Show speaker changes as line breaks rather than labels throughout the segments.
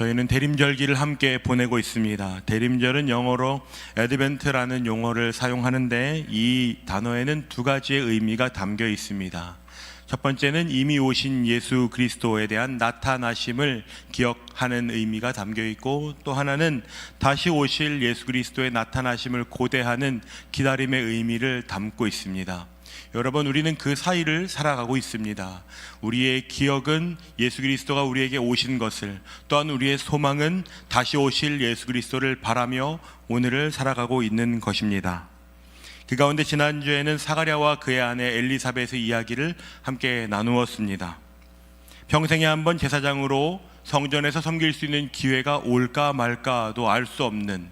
저희는 대림절기를 함께 보내고 있습니다. 대림절은 영어로 에드벤트라는 용어를 사용하는데 이 단어에는 두 가지의 의미가 담겨 있습니다. 첫 번째는 이미 오신 예수 그리스도에 대한 나타나심을 기억하는 의미가 담겨 있고 또 하나는 다시 오실 예수 그리스도의 나타나심을 고대하는 기다림의 의미를 담고 있습니다. 여러분 우리는 그 사이를 살아가고 있습니다. 우리의 기억은 예수 그리스도가 우리에게 오신 것을 또한 우리의 소망은 다시 오실 예수 그리스도를 바라며 오늘을 살아가고 있는 것입니다. 그 가운데 지난주에는 사가랴와 그의 아내 엘리사벳의 이야기를 함께 나누었습니다. 평생에 한 번 제사장으로 성전에서 섬길 수 있는 기회가 올까 말까도 알 수 없는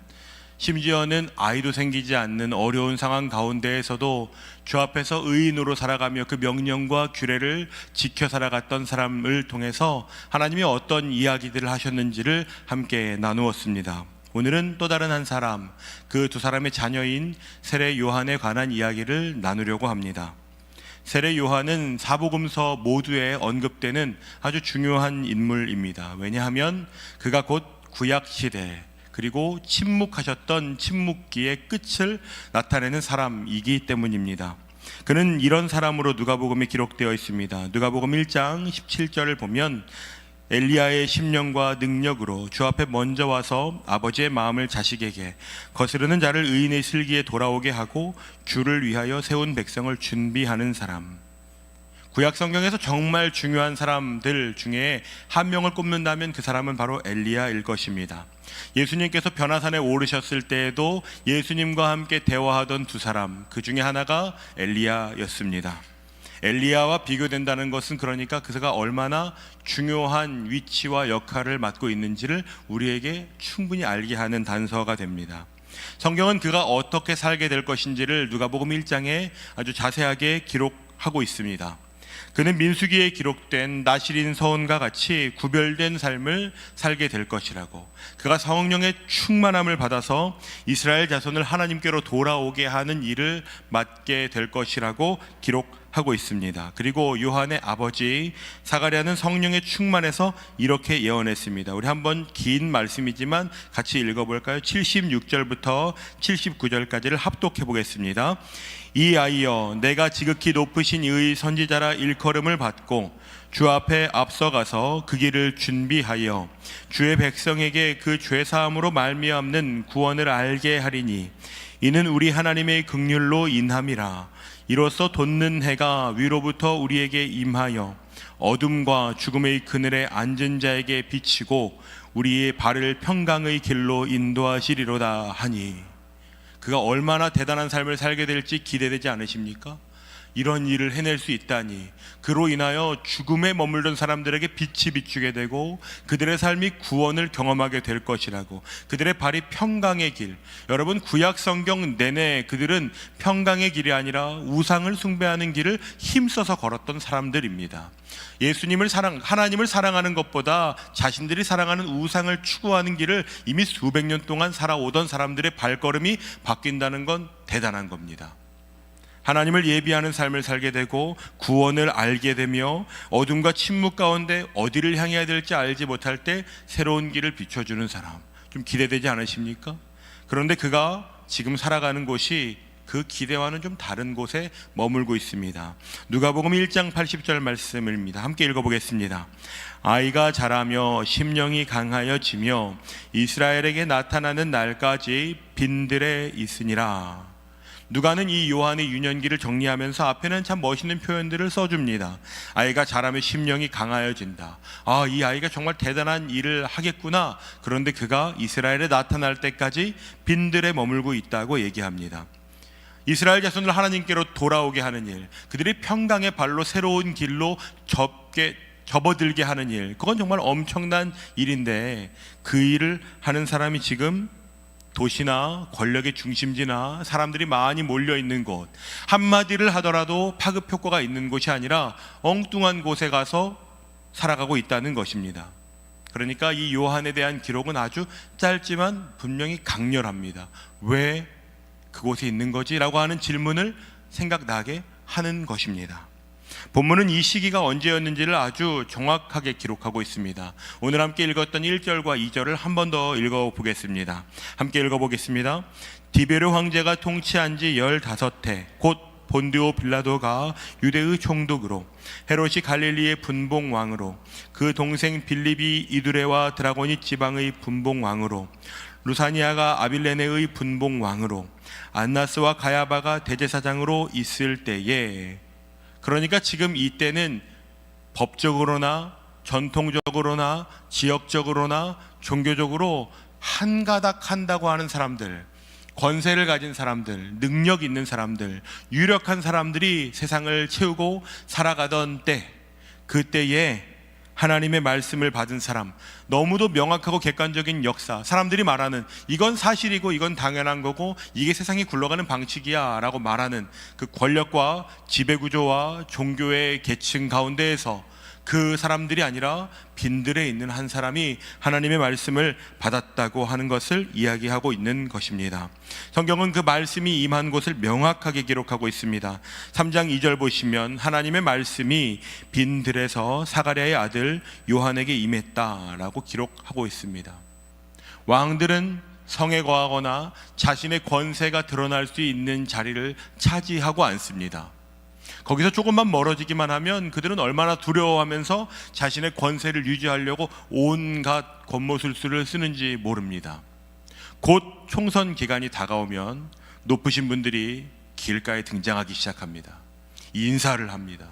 심지어는 아이도 생기지 않는 어려운 상황 가운데에서도 주 앞에서 의인으로 살아가며 그 명령과 규례를 지켜 살아갔던 사람을 통해서 하나님이 어떤 이야기들을 하셨는지를 함께 나누었습니다. 오늘은 또 다른 한 사람, 그 두 사람의 자녀인 세례 요한에 관한 이야기를 나누려고 합니다. 세례 요한은 사복음서 모두에 언급되는 아주 중요한 인물입니다. 왜냐하면 그가 곧 구약 시대 그리고 침묵하셨던 침묵기의 끝을 나타내는 사람이기 때문입니다. 그는 이런 사람으로 누가복음에 기록되어 있습니다. 누가복음 1장 17절을 보면 엘리야의 심령과 능력으로 주 앞에 먼저 와서 아버지의 마음을 자식에게 거스르는 자를 의인의 슬기에 돌아오게 하고 주를 위하여 세운 백성을 준비하는 사람. 구약 성경에서 정말 중요한 사람들 중에 한 명을 꼽는다면 그 사람은 바로 엘리야일 것입니다. 예수님께서 변화산에 오르셨을 때에도 예수님과 함께 대화하던 두 사람, 그 중에 하나가 엘리야였습니다. 엘리야와 비교된다는 것은 그러니까 그가 얼마나 중요한 위치와 역할을 맡고 있는지를 우리에게 충분히 알게 하는 단서가 됩니다. 성경은 그가 어떻게 살게 될 것인지를 누가복음 1장에 아주 자세하게 기록하고 있습니다. 그는 민수기에 기록된 나시린 서원과 같이 구별된 삶을 살게 될 것이라고. 그가 성령의 충만함을 받아서 이스라엘 자손을 하나님께로 돌아오게 하는 일을 맡게 될 것이라고 기록 하고 있습니다. 그리고 요한의 아버지 사가랴는 성령의 충만해서 이렇게 예언했습니다. 우리 한번 긴 말씀이지만 같이 읽어볼까요? 76절부터 79절까지를 합독해 보겠습니다. 이 아이여 내가 지극히 높으신 이의 선지자라 일컬음을 받고 주 앞에 앞서가서 그 길을 준비하여 주의 백성에게 그 죄 사함으로 말미암는 구원을 알게 하리니 이는 우리 하나님의 긍휼로 인함이라 이로써 돋는 해가 위로부터 우리에게 임하여 어둠과 죽음의 그늘에 앉은 자에게 비치고 우리의 발을 평강의 길로 인도하시리로다 하니 그가 얼마나 대단한 삶을 살게 될지 기대되지 않으십니까? 이런 일을 해낼 수 있다니. 그로 인하여 죽음에 머물던 사람들에게 빛이 비추게 되고 그들의 삶이 구원을 경험하게 될 것이라고. 그들의 발이 평강의 길. 여러분 구약 성경 내내 그들은 평강의 길이 아니라 우상을 숭배하는 길을 힘써서 걸었던 사람들입니다. 예수님을 사랑 하나님을 사랑하는 것보다 자신들이 사랑하는 우상을 추구하는 길을 이미 수백 년 동안 살아오던 사람들의 발걸음이 바뀐다는 건 대단한 겁니다. 하나님을 예비하는 삶을 살게 되고 구원을 알게 되며 어둠과 침묵 가운데 어디를 향해야 될지 알지 못할 때 새로운 길을 비춰주는 사람 좀 기대되지 않으십니까? 그런데 그가 지금 살아가는 곳이 그 기대와는 좀 다른 곳에 머물고 있습니다. 누가복음 1장 80절 말씀입니다. 함께 읽어보겠습니다. 아이가 자라며 심령이 강하여지며 이스라엘에게 나타나는 날까지 빈들에 있으니라. 누가는 이 요한의 유년기를 정리하면서 앞에는 참 멋있는 표현들을 써줍니다. 아이가 자라면 심령이 강하여진다. 아, 이 아이가 정말 대단한 일을 하겠구나. 그런데 그가 이스라엘에 나타날 때까지 빈들에 머물고 있다고 얘기합니다. 이스라엘 자손을 하나님께로 돌아오게 하는 일, 그들이 평강의 발로 새로운 길로 접게 접어들게 하는 일, 그건 정말 엄청난 일인데 그 일을 하는 사람이 지금 도시나 권력의 중심지나 사람들이 많이 몰려 있는 곳 한마디를 하더라도 파급 효과가 있는 곳이 아니라 엉뚱한 곳에 가서 살아가고 있다는 것입니다. 그러니까 이 요한에 대한 기록은 아주 짧지만 분명히 강렬합니다. 왜 그곳에 있는 거지 라고 하는 질문을 생각나게 하는 것입니다. 본문은 이 시기가 언제였는지를 아주 정확하게 기록하고 있습니다. 오늘 함께 읽었던 1절과 2절을 한 번 더 읽어 보겠습니다. 함께 읽어 보겠습니다. 디베르 황제가 통치한 지 15해 곧 본디오 빌라도가 유대의 총독으로 헤롯이 갈릴리의 분봉 왕으로 그 동생 빌립이 이두레와 드라고니 지방의 분봉 왕으로 루사니아가 아빌레네의 분봉 왕으로 안나스와 가야바가 대제사장으로 있을 때에 그러니까 지금 이때는 법적으로나 전통적으로나 지역적으로나 종교적으로 한 가닥 한다고 하는 사람들 권세를 가진 사람들, 능력 있는 사람들, 유력한 사람들이 세상을 채우고 살아가던 때, 그때에 하나님의 말씀을 받은 사람, 너무도 명확하고 객관적인 역사, 사람들이 말하는 이건 사실이고 이건 당연한 거고 이게 세상이 굴러가는 방식이야 라고 말하는 그 권력과 지배구조와 종교의 계층 가운데에서 그 사람들이 아니라 빈들에 있는 한 사람이 하나님의 말씀을 받았다고 하는 것을 이야기하고 있는 것입니다. 성경은 그 말씀이 임한 곳을 명확하게 기록하고 있습니다. 3장 2절 보시면 하나님의 말씀이 빈들에서 사가랴의 아들 요한에게 임했다라고 기록하고 있습니다. 왕들은 성에 거하거나 자신의 권세가 드러날 수 있는 자리를 차지하고 않습니다. 거기서 조금만 멀어지기만 하면 그들은 얼마나 두려워하면서 자신의 권세를 유지하려고 온갖 권모술수를 쓰는지 모릅니다. 곧 총선 기간이 다가오면 높으신 분들이 길가에 등장하기 시작합니다. 인사를 합니다.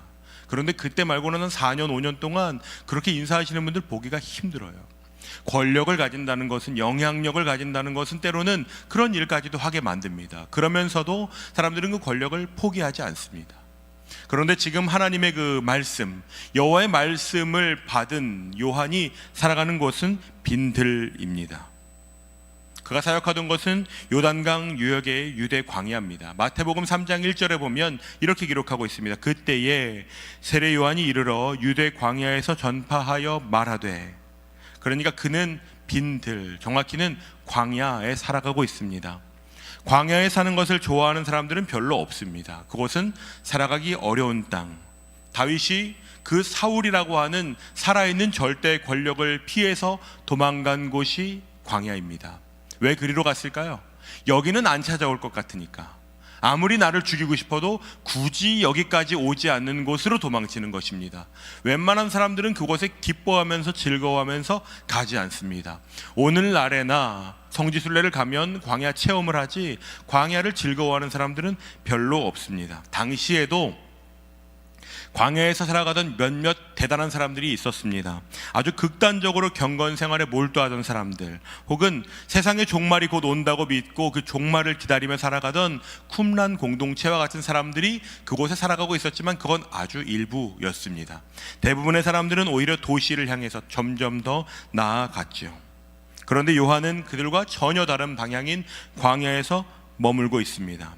그런데 그때 말고는 한 4년, 5년 동안 그렇게 인사하시는 분들 보기가 힘들어요. 권력을 가진다는 것은 영향력을 가진다는 것은 때로는 그런 일까지도 하게 만듭니다. 그러면서도 사람들은 그 권력을 포기하지 않습니다. 그런데 지금 하나님의 그 말씀, 여호와의 말씀을 받은 요한이 살아가는 곳은 빈들입니다. 그가 사역하던 것은 요단강 유역의 유대 광야입니다. 마태복음 3장 1절에 보면 이렇게 기록하고 있습니다. 그때에 세례 요한이 이르러 유대 광야에서 전파하여 말하되 그러니까 그는 빈들, 정확히는 광야에 살아가고 있습니다. 광야에 사는 것을 좋아하는 사람들은 별로 없습니다. 그곳은 살아가기 어려운 땅. 다윗이 그 사울이라고 하는 살아있는 절대 권력을 피해서 도망간 곳이 광야입니다. 왜 그리로 갔을까요? 여기는 안 찾아올 것 같으니까. 아무리 나를 죽이고 싶어도 굳이 여기까지 오지 않는 곳으로 도망치는 것입니다. 웬만한 사람들은 그곳에 기뻐하면서 즐거워하면서 가지 않습니다. 오늘날에나 성지순례를 가면 광야 체험을 하지 광야를 즐거워하는 사람들은 별로 없습니다. 당시에도 광야에서 살아가던 몇몇 대단한 사람들이 있었습니다. 아주 극단적으로 경건 생활에 몰두하던 사람들, 혹은 세상의 종말이 곧 온다고 믿고 그 종말을 기다리며 살아가던 쿰란 공동체와 같은 사람들이 그곳에 살아가고 있었지만 그건 아주 일부였습니다. 대부분의 사람들은 오히려 도시를 향해서 점점 더 나아갔죠. 그런데 요한은 그들과 전혀 다른 방향인 광야에서 머물고 있습니다.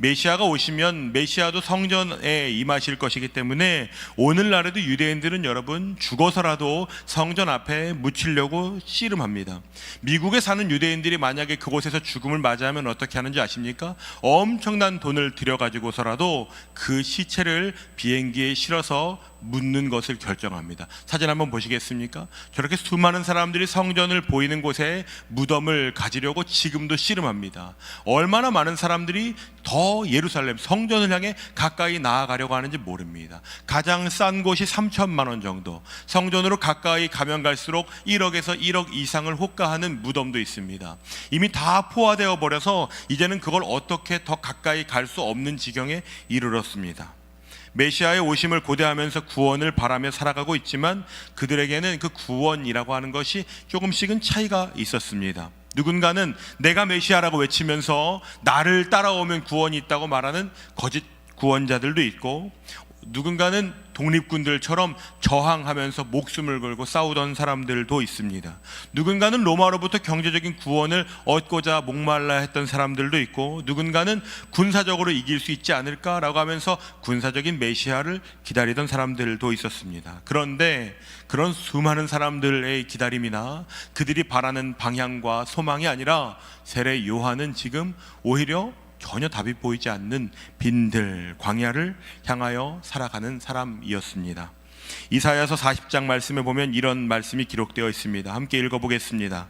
메시아가 오시면 메시아도 성전에 임하실 것이기 때문에 오늘날에도 유대인들은 여러분 죽어서라도 성전 앞에 묻히려고 씨름합니다. 미국에 사는 유대인들이 만약에 그곳에서 죽음을 맞이하면 어떻게 하는지 아십니까? 엄청난 돈을 들여가지고서라도 그 시체를 비행기에 실어서 묻는 것을 결정합니다. 사진 한번 보시겠습니까? 저렇게 수많은 사람들이 성전을 보이는 곳에 무덤을 가지려고 지금도 씨름합니다. 얼마나 많은 사람들이 더 예루살렘 성전을 향해 가까이 나아가려고 하는지 모릅니다. 가장 싼 곳이 3천만 원 정도. 성전으로 가까이 가면 갈수록 1억에서 1억 이상을 호가하는 무덤도 있습니다. 이미 다 포화되어 버려서 이제는 그걸 어떻게 더 가까이 갈 수 없는 지경에 이르렀습니다. 메시아의 오심을 고대하면서 구원을 바라며 살아가고 있지만 그들에게는 그 구원이라고 하는 것이 조금씩은 차이가 있었습니다. 누군가는 내가 메시아라고 외치면서 나를 따라오면 구원이 있다고 말하는 거짓 구원자들도 있고 누군가는 독립군들처럼 저항하면서 목숨을 걸고 싸우던 사람들도 있습니다. 누군가는 로마로부터 경제적인 구원을 얻고자 목말라 했던 사람들도 있고 누군가는 군사적으로 이길 수 있지 않을까라고 하면서 군사적인 메시아를 기다리던 사람들도 있었습니다. 그런데 그런 수많은 사람들의 기다림이나 그들이 바라는 방향과 소망이 아니라 세례 요한은 지금 오히려 전혀 답이 보이지 않는 빈들 광야를 향하여 살아가는 사람이었습니다. 이사야서 40장 말씀에 보면 이런 말씀이 기록되어 있습니다. 함께 읽어 보겠습니다.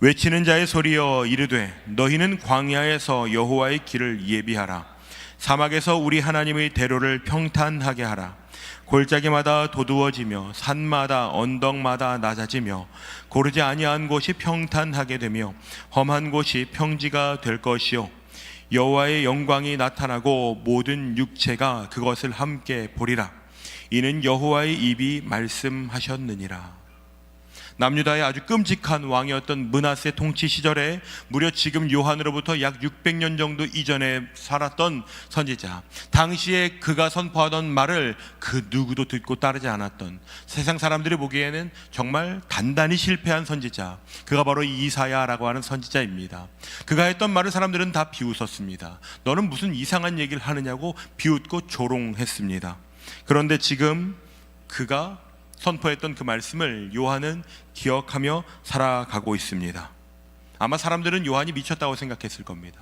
외치는 자의 소리여 이르되 너희는 광야에서 여호와의 길을 예비하라 사막에서 우리 하나님의 대로를 평탄하게 하라 골짜기마다 도두어지며 산마다 언덕마다 낮아지며 고르지 아니한 곳이 평탄하게 되며 험한 곳이 평지가 될 것이요 여호와의 영광이 나타나고 모든 육체가 그것을 함께 보리라. 이는 여호와의 입이 말씀하셨느니라 남유다의 아주 끔찍한 왕이었던 문하세 통치 시절에 무려 지금 요한으로부터 약 600년 정도 이전에 살았던 선지자. 당시에 그가 선포하던 말을 그 누구도 듣고 따르지 않았던 세상 사람들이 보기에는 정말 단단히 실패한 선지자. 그가 바로 이사야라고 하는 선지자입니다. 그가 했던 말을 사람들은 다 비웃었습니다. 너는 무슨 이상한 얘기를 하느냐고 비웃고 조롱했습니다. 그런데 지금 그가 선포했던 그 말씀을 요한은 기억하며 살아가고 있습니다. 아마 사람들은 요한이 미쳤다고 생각했을 겁니다.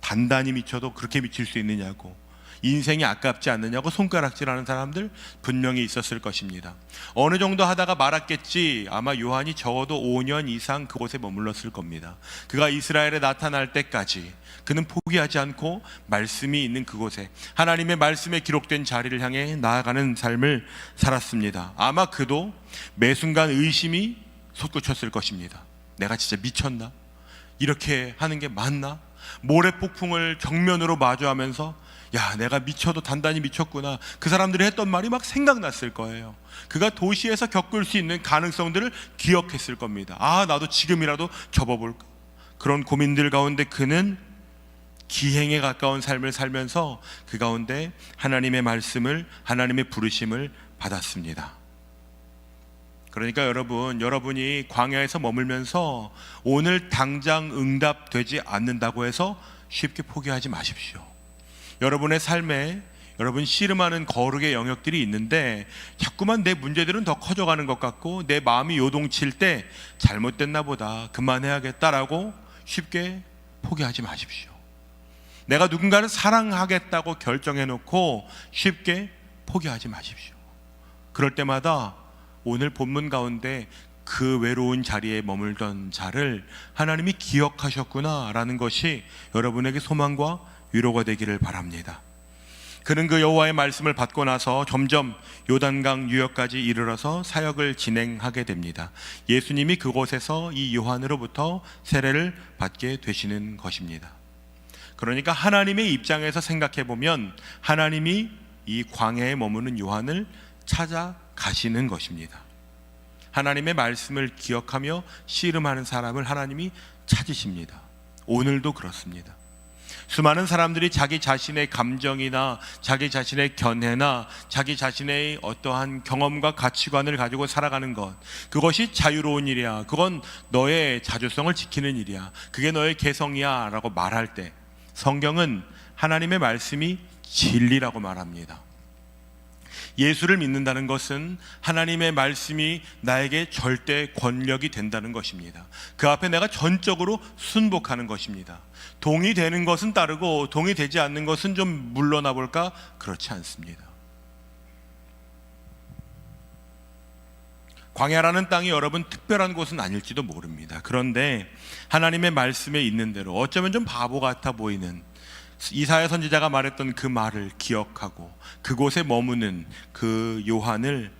단단히 미쳐도 그렇게 미칠 수 있느냐고 인생이 아깝지 않느냐고 손가락질하는 사람들 분명히 있었을 것입니다. 어느 정도 하다가 말았겠지 아마 요한이 적어도 5년 이상 그곳에 머물렀을 겁니다. 그가 이스라엘에 나타날 때까지 그는 포기하지 않고 말씀이 있는 그곳에 하나님의 말씀에 기록된 자리를 향해 나아가는 삶을 살았습니다. 아마 그도 매 순간 의심이 솟구쳤을 것입니다. 내가 진짜 미쳤나? 이렇게 하는 게 맞나? 모래 폭풍을 정면으로 마주하면서 야, 내가 미쳐도 단단히 미쳤구나. 그 사람들이 했던 말이 막 생각났을 거예요. 그가 도시에서 겪을 수 있는 가능성들을 기억했을 겁니다. 아, 나도 지금이라도 접어볼까? 그런 고민들 가운데 그는 기행에 가까운 삶을 살면서 그 가운데 하나님의 말씀을, 하나님의 부르심을 받았습니다. 그러니까 여러분, 여러분이 광야에서 머물면서 오늘 당장 응답되지 않는다고 해서 쉽게 포기하지 마십시오. 여러분의 삶에 여러분 씨름하는 거룩의 영역들이 있는데 자꾸만 내 문제들은 더 커져가는 것 같고 내 마음이 요동칠 때 잘못됐나 보다 그만해야겠다라고 쉽게 포기하지 마십시오. 내가 누군가를 사랑하겠다고 결정해 놓고 쉽게 포기하지 마십시오. 그럴 때마다 오늘 본문 가운데 그 외로운 자리에 머물던 자를 하나님이 기억하셨구나라는 것이 여러분에게 소망과 위로가 되기를 바랍니다. 그는 그 여호와의 말씀을 받고 나서 점점 요단강 유역까지 이르러서 사역을 진행하게 됩니다. 예수님이 그곳에서 이 요한으로부터 세례를 받게 되시는 것입니다. 그러니까 하나님의 입장에서 생각해 보면 하나님이 이 광야에 머무는 요한을 찾아가시는 것입니다. 하나님의 말씀을 기억하며 씨름하는 사람을 하나님이 찾으십니다. 오늘도 그렇습니다. 수많은 사람들이 자기 자신의 감정이나 자기 자신의 견해나 자기 자신의 어떠한 경험과 가치관을 가지고 살아가는 것 그것이 자유로운 일이야. 그건 너의 자주성을 지키는 일이야. 그게 너의 개성이야 라고 말할 때 성경은 하나님의 말씀이 진리라고 말합니다. 예수를 믿는다는 것은 하나님의 말씀이 나에게 절대 권력이 된다는 것입니다. 그 앞에 내가 전적으로 순복하는 것입니다. 동의되는 것은 따르고 동의되지 않는 것은 좀 물러나 볼까? 그렇지 않습니다. 광야라는 땅이 여러분 특별한 곳은 아닐지도 모릅니다. 그런데 하나님의 말씀에 있는 대로 어쩌면 좀 바보 같아 보이는 이사야 선지자가 말했던 그 말을 기억하고 그곳에 머무는 그 요한을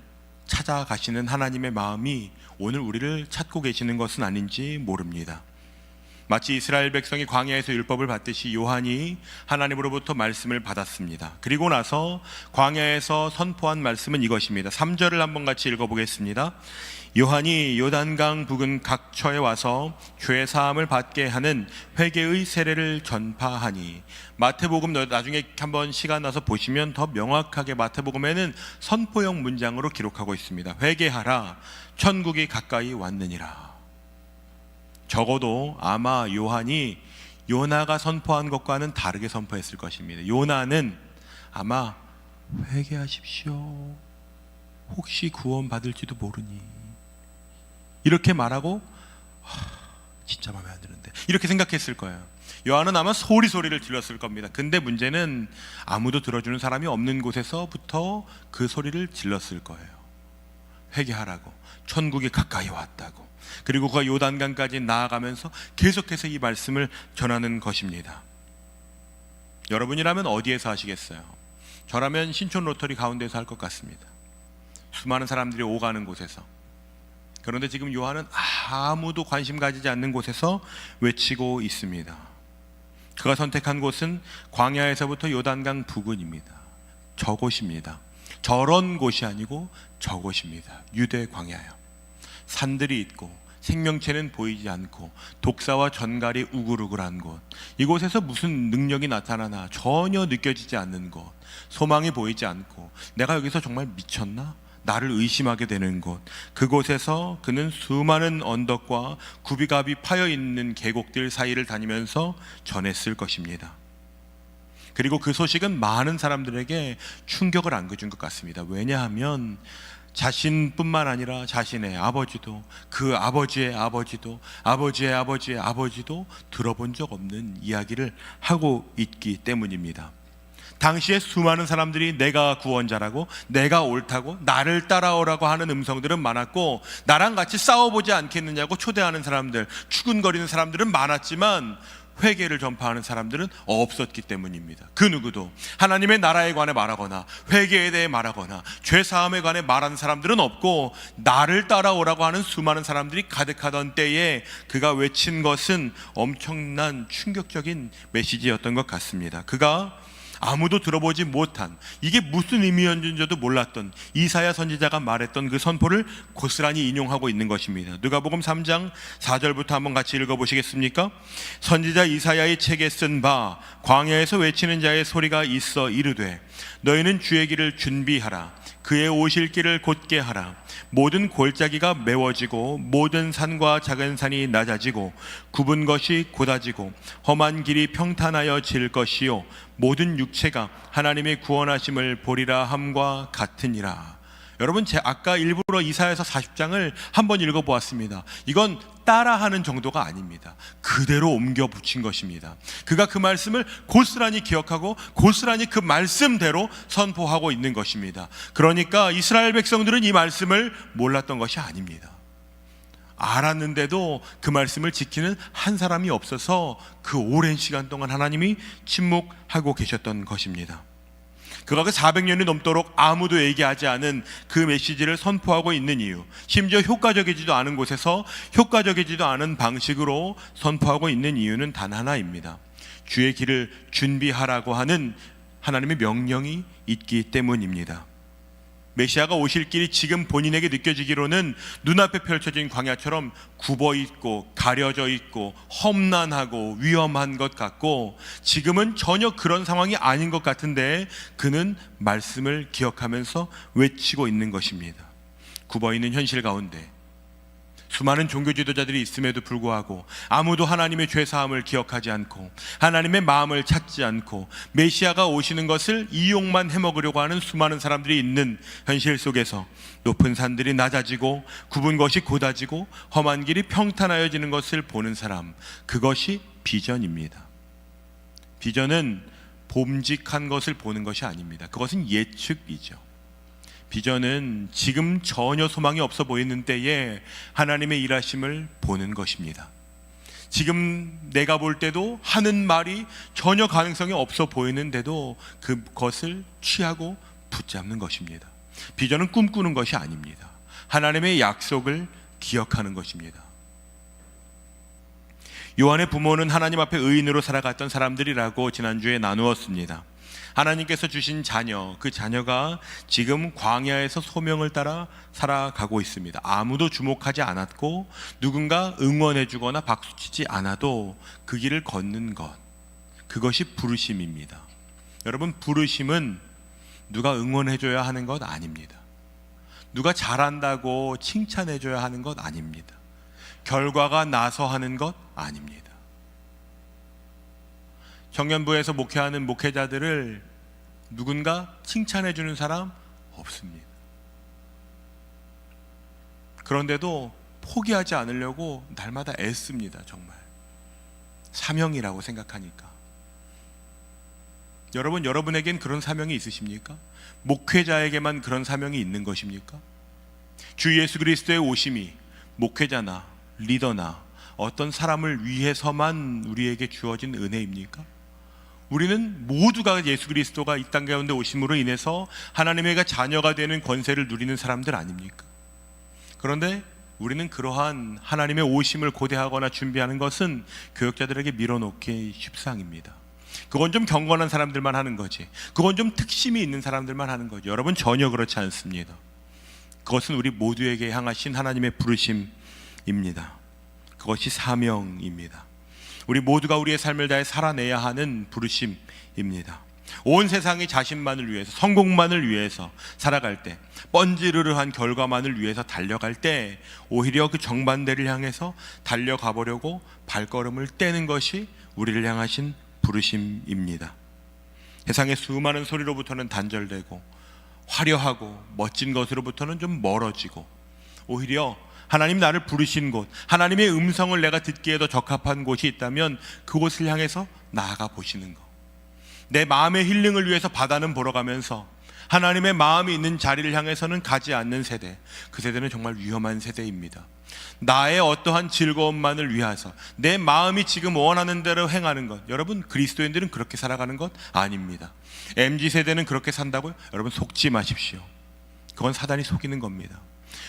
찾아가시는 하나님의 마음이 오늘 우리를 찾고 계시는 것은 아닌지 모릅니다. 마치 이스라엘 백성이 광야에서 율법을 받듯이 요한이 하나님으로부터 말씀을 받았습니다. 그리고 나서 광야에서 선포한 말씀은 이것입니다. 3절을 한번 같이 읽어보겠습니다. 요한이 요단강 부근 각처에 와서 죄 사함을 받게 하는 회개의 세례를 전파하니 마태복음 나중에 한번 시간 나서 보시면 더 명확하게 마태복음에는 선포형 문장으로 기록하고 있습니다. 회개하라 천국이 가까이 왔느니라. 적어도 아마 요한이 요나가 선포한 것과는 다르게 선포했을 것입니다. 요나는 아마 회개하십시오. 혹시 구원 받을지도 모르니 이렇게 말하고 하, 진짜 마음에 안 드는데 이렇게 생각했을 거예요. 요한은 아마 소리 소리를 질렀을 겁니다. 근데 문제는 아무도 들어주는 사람이 없는 곳에서부터 그 소리를 질렀을 거예요. 회개하라고 천국이 가까이 왔다고 그리고 그가 요단강까지 나아가면서 계속해서 이 말씀을 전하는 것입니다. 여러분이라면 어디에서 하시겠어요? 저라면 신촌 로터리 가운데서 할 것 같습니다. 수많은 사람들이 오가는 곳에서 그런데 지금 요한은 아무도 관심 가지지 않는 곳에서 외치고 있습니다. 그가 선택한 곳은 광야에서부터 요단강 부근입니다. 저곳입니다. 저런 곳이 아니고 저곳입니다. 유대 광야요. 산들이 있고 생명체는 보이지 않고 독사와 전갈이 우글우글한 곳. 이곳에서 무슨 능력이 나타나나 전혀 느껴지지 않는 곳. 소망이 보이지 않고 내가 여기서 정말 미쳤나? 나를 의심하게 되는 곳. 그곳에서 그는 수많은 언덕과 구비갑이 파여 있는 계곡들 사이를 다니면서 전했을 것입니다. 그리고 그 소식은 많은 사람들에게 충격을 안겨준 것 같습니다. 왜냐하면 자신뿐만 아니라 자신의 아버지도 그 아버지의 아버지도 아버지의 아버지의 아버지도 들어본 적 없는 이야기를 하고 있기 때문입니다. 당시에 수많은 사람들이 내가 구원자라고 내가 옳다고 나를 따라오라고 하는 음성들은 많았고 나랑 같이 싸워보지 않겠느냐고 초대하는 사람들 추근거리는 사람들은 많았지만 회개를 전파하는 사람들은 없었기 때문입니다. 그 누구도 하나님의 나라에 관해 말하거나 회개에 대해 말하거나 죄 사함에 관해 말하는 사람들은 없고 나를 따라오라고 하는 수많은 사람들이 가득하던 때에 그가 외친 것은 엄청난 충격적인 메시지였던 것 같습니다. 그가 아무도 들어보지 못한 이게 무슨 의미였는지도 몰랐던 이사야 선지자가 말했던 그 선포를 고스란히 인용하고 있는 것입니다. 누가복음 3장 4절부터 한번 같이 읽어 보시겠습니까? 선지자 이사야의 책에 쓴 바 광야에서 외치는 자의 소리가 있어 이르되 너희는 주의 길을 준비하라 그의 오실 길을 곧게 하라 모든 골짜기가 메워지고 모든 산과 작은 산이 낮아지고 굽은 것이 곧아지고 험한 길이 평탄하여 질 것이요 모든 육체가 하나님의 구원하심을 보리라 함과 같으니라. 여러분 제 아까 일부러 이사야서 40장을 한번 읽어 보았습니다. 이건 따라하는 정도가 아닙니다. 그대로 옮겨 붙인 것입니다. 그가 그 말씀을 고스란히 기억하고 고스란히 그 말씀대로 선포하고 있는 것입니다. 그러니까 이스라엘 백성들은 이 말씀을 몰랐던 것이 아닙니다. 알았는데도 그 말씀을 지키는 한 사람이 없어서 그 오랜 시간 동안 하나님이 침묵하고 계셨던 것입니다. 그가 그 400년이 넘도록 아무도 얘기하지 않은 그 메시지를 선포하고 있는 이유, 심지어 효과적이지도 않은 곳에서 효과적이지도 않은 방식으로 선포하고 있는 이유는 단 하나입니다. 주의 길을 준비하라고 하는 하나님의 명령이 있기 때문입니다. 메시아가 오실 길이 지금 본인에게 느껴지기로는 눈앞에 펼쳐진 광야처럼 굽어 있고 가려져 있고 험난하고 위험한 것 같고 지금은 전혀 그런 상황이 아닌 것 같은데 그는 말씀을 기억하면서 외치고 있는 것입니다. 굽어 있는 현실 가운데 수많은 종교 지도자들이 있음에도 불구하고 아무도 하나님의 죄 사함을 기억하지 않고 하나님의 마음을 찾지 않고 메시아가 오시는 것을 이용만 해먹으려고 하는 수많은 사람들이 있는 현실 속에서 높은 산들이 낮아지고 굽은 것이 곧아지고 험한 길이 평탄하여지는 것을 보는 사람 그것이 비전입니다. 비전은 봄직한 것을 보는 것이 아닙니다. 그것은 예측이죠. 비전은 지금 전혀 소망이 없어 보이는 때에 하나님의 일하심을 보는 것입니다. 지금 내가 볼 때도 하는 말이 전혀 가능성이 없어 보이는데도 그것을 취하고 붙잡는 것입니다. 비전은 꿈꾸는 것이 아닙니다. 하나님의 약속을 기억하는 것입니다. 요한의 부모는 하나님 앞에 의인으로 살아갔던 사람들이라고 지난주에 나누었습니다. 하나님께서 주신 자녀, 그 자녀가 지금 광야에서 소명을 따라 살아가고 있습니다. 아무도 주목하지 않았고 누군가 응원해 주거나 박수치지 않아도 그 길을 걷는 것. 그것이 부르심입니다. 여러분, 부르심은 누가 응원해 줘야 하는 것 아닙니다. 누가 잘한다고 칭찬해 줘야 하는 것 아닙니다. 결과가 나서 하는 것 아닙니다. 청년부에서 목회하는 목회자들을 누군가 칭찬해 주는 사람 없습니다. 그런데도 포기하지 않으려고 날마다 애씁니다, 정말. 사명이라고 생각하니까. 여러분, 여러분에겐 그런 사명이 있으십니까? 목회자에게만 그런 사명이 있는 것입니까? 주 예수 그리스도의 오심이 목회자나 리더나 어떤 사람을 위해서만 우리에게 주어진 은혜입니까? 우리는 모두가 예수 그리스도가 이 땅 가운데 오심으로 인해서 하나님의 자녀가 되는 권세를 누리는 사람들 아닙니까? 그런데 우리는 그러한 하나님의 오심을 고대하거나 준비하는 것은 교역자들에게 밀어놓기 십상입니다. 그건 좀 경건한 사람들만 하는 거지. 그건 좀 특심이 있는 사람들만 하는 거죠. 여러분 전혀 그렇지 않습니다. 그것은 우리 모두에게 향하신 하나님의 부르심입니다. 그것이 사명입니다. 우리 모두가 우리의 삶을 다해 살아내야 하는 부르심입니다. 온 세상이 자신만을 위해서 성공만을 위해서 살아갈 때 번지르르한 결과만을 위해서 달려갈 때 오히려 그 정반대를 향해서 달려가 보려고 발걸음을 떼는 것이 우리를 향하신 부르심입니다. 세상의 수많은 소리로부터는 단절되고 화려하고 멋진 것으로부터는 좀 멀어지고 오히려 하나님 나를 부르신 곳, 하나님의 음성을 내가 듣기에 더 적합한 곳이 있다면 그곳을 향해서 나아가 보시는 것. 내 마음의 힐링을 위해서 바다는 보러 가면서 하나님의 마음이 있는 자리를 향해서는 가지 않는 세대. 그 세대는 정말 위험한 세대입니다. 나의 어떠한 즐거움만을 위해서 내 마음이 지금 원하는 대로 행하는 것. 여러분 그리스도인들은 그렇게 살아가는 것 아닙니다. MZ 세대는 그렇게 산다고요? 여러분 속지 마십시오. 그건 사단이 속이는 겁니다.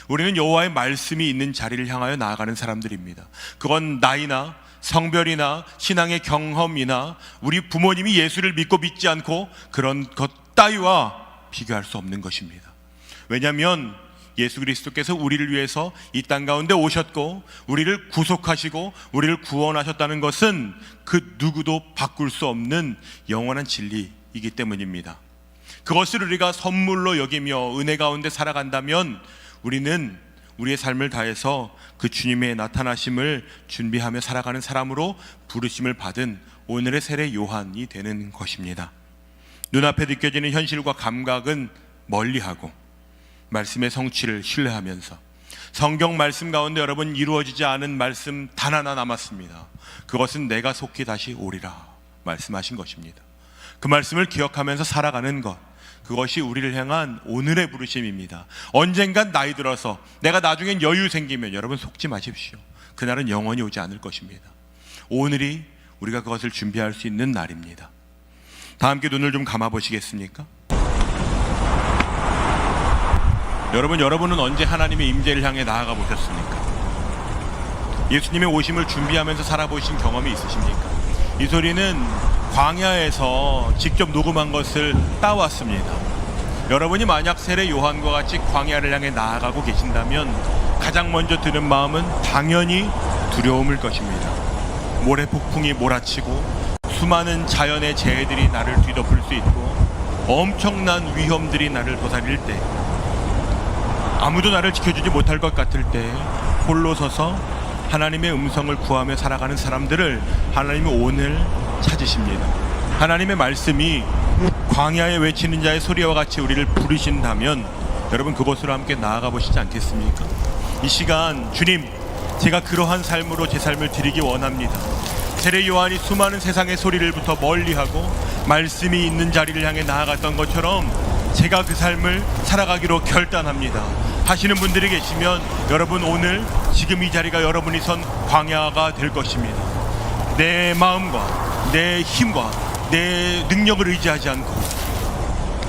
우리는 여호와의 말씀이 있는 자리를 향하여 나아가는 사람들입니다. 그건 나이나 성별이나 신앙의 경험이나 우리 부모님이 예수를 믿고 믿지 않고 그런 것 따위와 비교할 수 없는 것입니다. 왜냐하면 예수 그리스도께서 우리를 위해서 이 땅 가운데 오셨고 우리를 구속하시고 우리를 구원하셨다는 것은 그 누구도 바꿀 수 없는 영원한 진리이기 때문입니다. 그것을 우리가 선물로 여기며 은혜 가운데 살아간다면 우리는 우리의 삶을 다해서 그 주님의 나타나심을 준비하며 살아가는 사람으로 부르심을 받은 오늘의 세례 요한이 되는 것입니다. 눈앞에 느껴지는 현실과 감각은 멀리하고 말씀의 성취를 신뢰하면서 성경 말씀 가운데 여러분 이루어지지 않은 말씀 단 하나 남았습니다. 그것은 내가 속히 다시 오리라 말씀하신 것입니다. 그 말씀을 기억하면서 살아가는 것 그것이 우리를 향한 오늘의 부르심입니다. 언젠간 나이 들어서 내가 나중엔 여유 생기면 여러분 속지 마십시오. 그날은 영원히 오지 않을 것입니다. 오늘이 우리가 그것을 준비할 수 있는 날입니다. 다 함께 눈을 좀 감아 보시겠습니까? 여러분, 여러분은 언제 하나님의 임재를 향해 나아가 보셨습니까? 예수님의 오심을 준비하면서 살아보신 경험이 있으십니까? 이 소리는 광야에서 직접 녹음한 것을 따왔습니다. 여러분이 만약 세례 요한과 같이 광야를 향해 나아가고 계신다면 가장 먼저 드는 마음은 당연히 두려움일 것입니다. 모래 폭풍이 몰아치고 수많은 자연의 재해들이 나를 뒤덮을 수 있고 엄청난 위험들이 나를 도사릴 때 아무도 나를 지켜주지 못할 것 같을 때 홀로 서서 하나님의 음성을 구하며 살아가는 사람들을 하나님이 오늘 찾으십니다. 하나님의 말씀이 광야에 외치는 자의 소리와 같이 우리를 부르신다면 여러분 그곳으로 함께 나아가 보시지 않겠습니까? 이 시간 주님 제가 그러한 삶으로 제 삶을 드리기 원합니다. 세례 요한이 수많은 세상의 소리를부터 멀리하고 말씀이 있는 자리를 향해 나아갔던 것처럼 제가 그 삶을 살아가기로 결단합니다. 하시는 분들이 계시면 여러분 오늘 지금 이 자리가 여러분이 선 광야가 될 것입니다. 내 마음과 내 힘과 내 능력을 의지하지 않고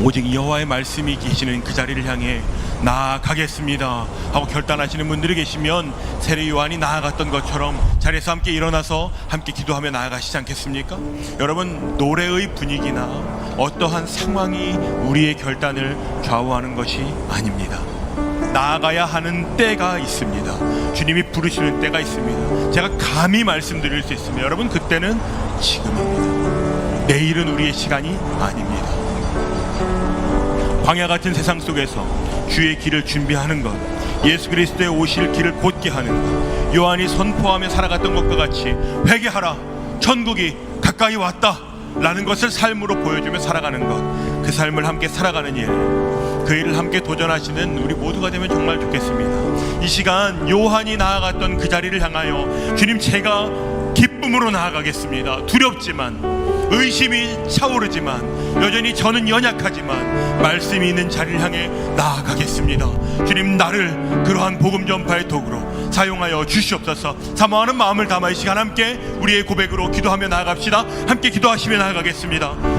오직 여호와의 말씀이 계시는 그 자리를 향해 나아가겠습니다 하고 결단하시는 분들이 계시면 세례 요한이 나아갔던 것처럼 자리에서 함께 일어나서 함께 기도하며 나아가시지 않겠습니까? 여러분 노래의 분위기나 어떠한 상황이 우리의 결단을 좌우하는 것이 아닙니다. 나아가야 하는 때가 있습니다. 주님이 부르시는 때가 있습니다. 제가 감히 말씀드릴 수 있습니다. 여러분 그때는 지금입니다. 내일은 우리의 시간이 아닙니다. 광야 같은 세상 속에서 주의 길을 준비하는 것, 예수 그리스도의 오실 길을 곧게 하는 것, 요한이 선포하며 살아갔던 것과 같이 회개하라, 천국이 가까이 왔다. 라는 것을 삶으로 보여주며 살아가는 것, 그 삶을 함께 살아가는 일, 그 일을 함께 도전하시는 우리 모두가 되면 정말 좋겠습니다. 이 시간 요한이 나아갔던 그 자리를 향하여 주님 제가 기쁨으로 나아가겠습니다. 두렵지만 의심이 차오르지만 여전히 저는 연약하지만 말씀이 있는 자리를 향해 나아가겠습니다. 주님 나를 그러한 복음 전파의 도구로 사용하여 주시옵소서. 사모하는 마음을 담아 이 시간 함께 우리의 고백으로 기도하며 나아갑시다. 함께 기도하시며 나아가겠습니다.